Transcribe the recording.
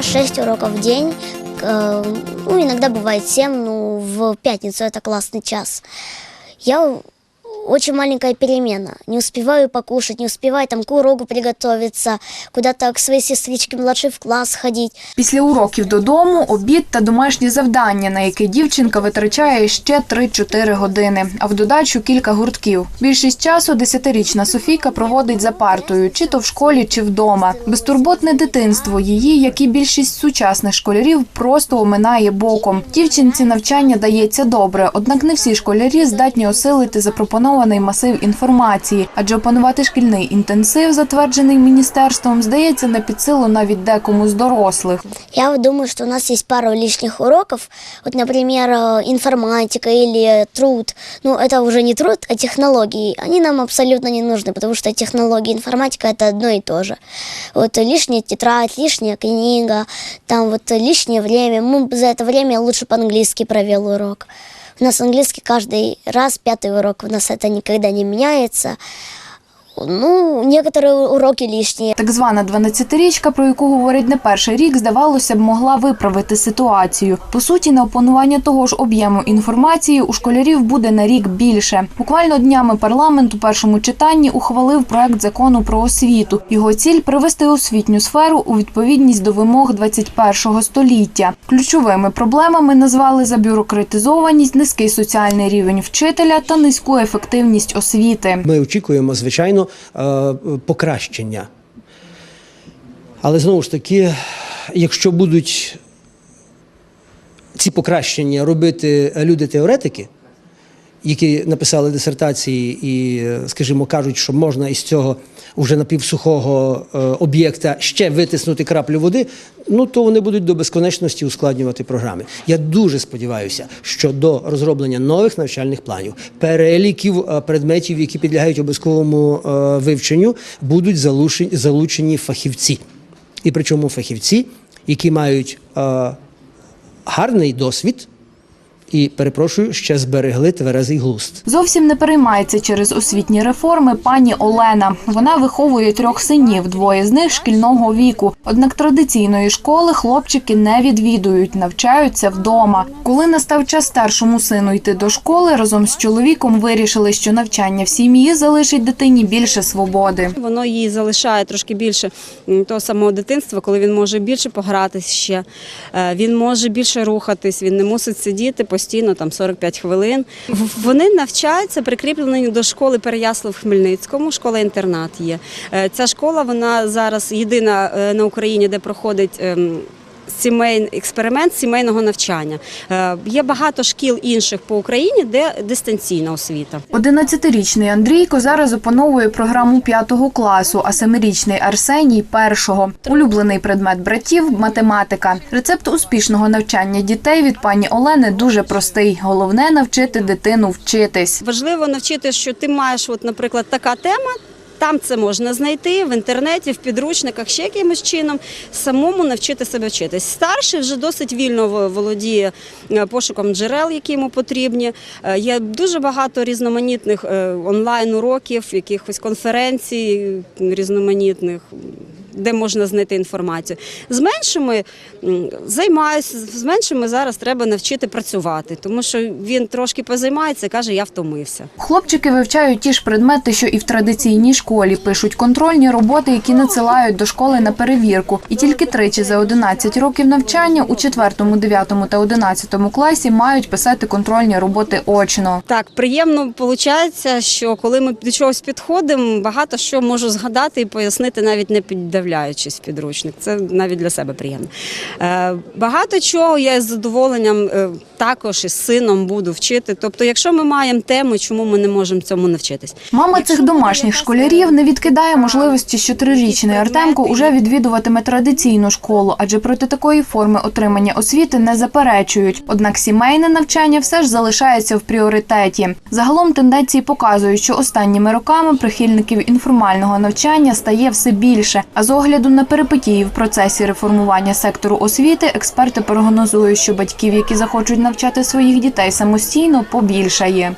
У меня 6 уроков в день. Э, Ну, иногда бывает 7, ну, в пятницу это классный час. Я очень маленькая перемена. Не успеваю покушать, не успеваю там к уроку приготовиться, куда-то к своей сестричке младшей в класс ходить. Після уроків додому, обід та домашні завдання, на які дівчинка витрачає ще 3-4 години, а в додачу кілька гуртків. Більшість часу десятирічна Софійка проводить за партою, чи то в школі, чи вдома. Безтурботне дитинство її, як і більшість сучасних школярів, просто оминає боком. Дівчинці навчання дається добре, однак не всі школярі здатні осилити запропонований масив інформації, адже опанувати шкільний інтенсив, затверджений міністерством, здається не під силу навіть декому з дорослих. Я вот думаю, что у нас есть пару лишних уроков. Вот, например, э, информатика или труд. Ну, это уже не труд, а технологии. Они нам абсолютно не нужны, потому что технологии и информатика – это одно и то же. Вот э, лишняя тетрадь, лишняя книга, там вот э, лишнее время. Мы за это время лучше по-английски провел урок. У нас английский каждый раз, пятый урок, у нас это никогда не меняется. Ну, некоторые уроки лишние. Так звана 12-річка, про яку говорить не перший рік, здавалося б, могла виправити ситуацію. По суті, на опанування того ж об'єму інформації у школярів буде на рік більше. Буквально днями парламент у першому читанні ухвалив проект закону про освіту. Його ціль привести освітню сферу у відповідність до вимог 21-го століття. Ключовими проблемами назвали забюрократизованість, низький соціальний рівень вчителя та низьку ефективність освіти. Ми очікуємо, звичайно, покращення. Але знову ж таки, якщо будуть ці покращення робити люди-теоретики, які написали дисертації і, скажімо, кажуть, що можна із цього вже напівсухого е, об'єкта ще витиснути краплю води, ну то вони будуть до безконечності ускладнювати програми. Я дуже сподіваюся, що до розроблення нових навчальних планів, переліків е, предметів, які підлягають обов'язковому е, вивченню, будуть залучені, фахівці. І причому фахівці, які мають гарний досвід. І перепрошую, ще зберегли тверезий глузд. Зовсім не переймається через освітні реформи пані Олена. Вона виховує трьох синів, двоє з них шкільного віку. Однак традиційної школи хлопчики не відвідують, навчаються вдома. Коли настав час старшому сину йти до школи, разом з чоловіком вирішили, що навчання в сім'ї залишить дитині більше свободи. Воно їй залишає трошки більше того самого дитинства, коли він може більше погратись ще, е, він може більше рухатись, він не мусить сидіти постійно там 45 хвилин. Вони навчаються прикріплені до школи Переяслав в Хмельницькому. Школа-інтернат є. Е, Ця школа вона зараз єдина е, на Україні, де проходить. Сімейний експеримент сімейного навчання. Е, Є багато шкіл інших по Україні, де дистанційна освіта. 11-річний Андрійко зараз опановує програму п'ятого класу, а семирічний Арсеній першого. Улюблений предмет братів математика. Рецепт успішного навчання дітей від пані Олени дуже простий. Головне навчити дитину вчитись. Важливо навчити, що ти маєш, от, наприклад, така тема. Там це можна знайти в інтернеті, в підручниках, ще якимось чином, самому навчити себе вчитись. Старший вже досить вільно володіє е, пошуком джерел, які йому потрібні. Е, Є дуже багато різноманітних е, онлайн-уроків, якихось конференцій різноманітних, де можна знайти інформацію. З меншими займаюся, з меншими зараз треба навчити працювати, тому що він трошки позаймається каже, я втомився. Хлопчики вивчають ті ж предмети, що і в традиційній школі. Пишуть контрольні роботи, які надсилають до школи на перевірку. І тільки тричі за 11 років навчання у 4, 9 та 11 класі мають писати контрольні роботи очно. Так, приємно виходить, що коли ми до чогось підходимо, багато що можу згадати і пояснити, навіть не піддавляючись в підручник. Це навіть для себе приємно. Е, багато чого я з задоволенням е, також із сином буду вчити. Тобто, якщо ми маємо тему, чому ми не можемо цьому навчитись? Мама цих домашніх школярів не відкидає можливості, що трирічний Артемко уже відвідуватиме традиційну школу, адже проти такої форми отримання освіти не заперечують. Однак сімейне навчання все ж залишається в пріоритеті. Загалом тенденції показують, що останніми роками прихильників інформального навчання стає все більше. А з огляду на перипетії в процесі реформування сектору освіти, експерти прогнозують, що батьків, які захочуть навчати своїх дітей самостійно, побільшає.